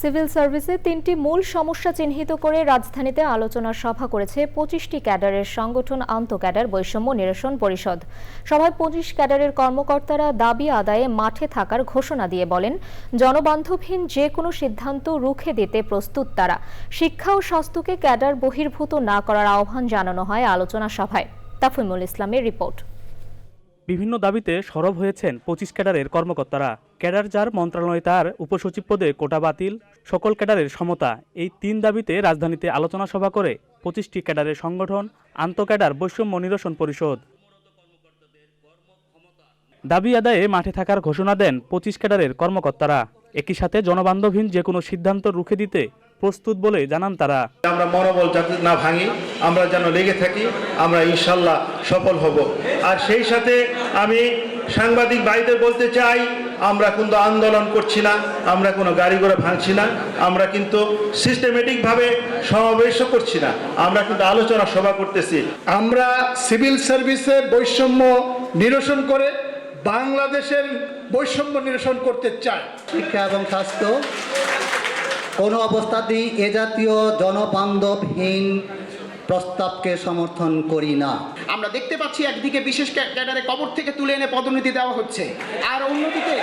Civil সার্ভিসে তিনটি মূল সমস্যা চিহ্নিত করে রাজধানীতে আলোচনা সভা করেছে পঁচিশটি ক্যাডারের সংগঠন আন্ত ক্যাডার বৈষম্য নিরসন পরিষদ। সভায় পঁচিশ ক্যাডারের কর্মকর্তারা দাবি আদায়ে মাঠে থাকার ঘোষণা দিয়ে বলেন, জনবান্ধবহীন যে কোনো সিদ্ধান্ত রুখে দিতে প্রস্তুত তারা। শিক্ষা ও স্বাস্থ্যকে ক্যাডার বহির্ভূত না করার আহ্বান জানানো হয় আলোচনা সভায়। তাফিমুল ইসলামের রিপোর্ট। বিভিন্ন দাবিতে সরব হয়েছেন পঁচিশ ক্যাডারের কর্মকর্তারা। ক্যাডার যার মন্ত্রণালয় তার উপসচিব পদে কোটা বাতিল, সকল ক্যাডারের সমতা। এই তিন দাবিতে রাজধানীতে আলোচনা সভা করে পঁচিশটি ক্যাডারের সংগঠন আন্ত ক্যাডার বৈষম্য নিরসন পরিষদ। দাবি আদায়ে মাঠে থাকার ঘোষণা দেন পঁচিশ ক্যাডারের কর্মকর্তারা। একই সাথে জনবান্ধবহীন যে কোনো সিদ্ধান্ত রুখে দিতে প্রস্তুত বলে জানান তারা। আমরা মনোবল যাতে না ভাঙি আমরা যেন লেগে থাকি আমরা ইনশাল্লাহ সফল হব। আর সেই সাথে আমি সাংবাদিক ভাইদের বলতে চাই আমরা কিন্তু আন্দোলন করছি না আমরা কোনো গাড়ি ঘোড়া ভাঙছি না আমরা কিন্তু সিস্টেমেটিকভাবে সমাবেশও করছি না আমরা কিন্তু আলোচনা সভা করতেছি। আমরা সিভিল সার্ভিসে বৈষম্য নিরসন করে বাংলাদেশের বৈষম্য নিরসন করতে চাই। শিক্ষা এবং স্বাস্থ্য কোনো অবস্থাতেই এ জাতীয় জনবান্ধবহীন প্রস্তাবকে সমর্থন করি না। আমরা দেখতে পাচ্ছি একদিকে বিশেষ ক্যা- ক্যাডারে কবর থেকে তুলে এনে পদোন্নতি দেওয়া হচ্ছে। আর অন্যদিকে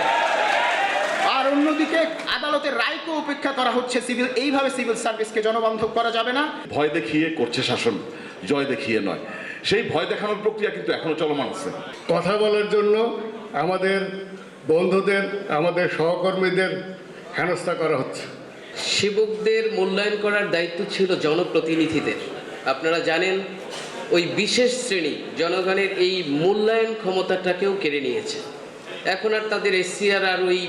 আর অন্যদিকে আদালতের রায়কে উপেক্ষা করা হচ্ছে সিভিল এইভাবে সিভিল সার্ভিসকে জনবান্ধব করা যাবে না। ভয় দেখিয়ে করছে শাসন জয় দেখিয়ে নয়। সেই ভয় দেখানোর প্রক্রিয়া কিন্তু এখনও চলমান আছে। কথা বলার জন্য আমাদের বন্ধুদের আমাদের সহকর্মীদের হেনস্থা করা হচ্ছে। সেবকদের মূল্যায়ন করার দায়িত্ব ছিল জনপ্রতিনিধিদের। আপনারা জানেন ওই বিশেষ শ্রেণি জনগণের এই মূল্যায়ন ক্ষমতাটাকেও কেড়ে নিয়েছে। এখন আর তাদের এসসিআর আর ওই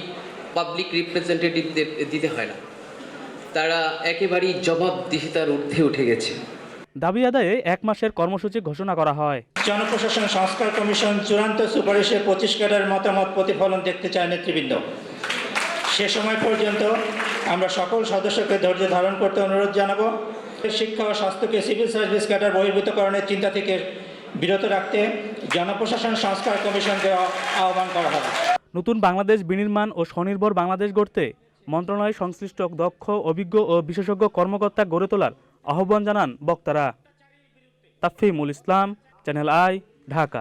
পাবলিক রিপ্রেজেন্টেটিভদের দিতে হয় না। তারা একেবারেই জবাবদিহিতার ঊর্ধ্বে উঠে গেছে। দাবি আদায়ে এক মাসের কর্মসূচি ঘোষণা করা হয়। জনপ্রশাসন সংস্কার কমিশন চূড়ান্ত সুপারিশে পঁচিশ ক্যাডার মতামত প্রতিফলন দেখতে চায় নেতৃবৃন্দ। সে সময় পর্যন্ত আমরা সকল সদস্যকে ধৈর্য ধারণ করতে অনুরোধ জানাব। শিক্ষা ও স্বাস্থ্যকে সিভিল সার্ভিস ক্যাডার বহির্ভূতকরণের চিন্তা থেকে বিরত রাখতে জনপ্রশাসন সংস্কার কমিশনকে আহ্বান করা হবে। নতুন বাংলাদেশ বিনির্মাণ ও স্বনির্ভর বাংলাদেশ গড়তে মন্ত্রণালয় সংশ্লিষ্ট দক্ষ, অভিজ্ঞ ও বিশেষজ্ঞ কর্মকর্তা গড়ে তোলার আহ্বান জানান বক্তারা। Tafimul Islam, channel I, Dhaka.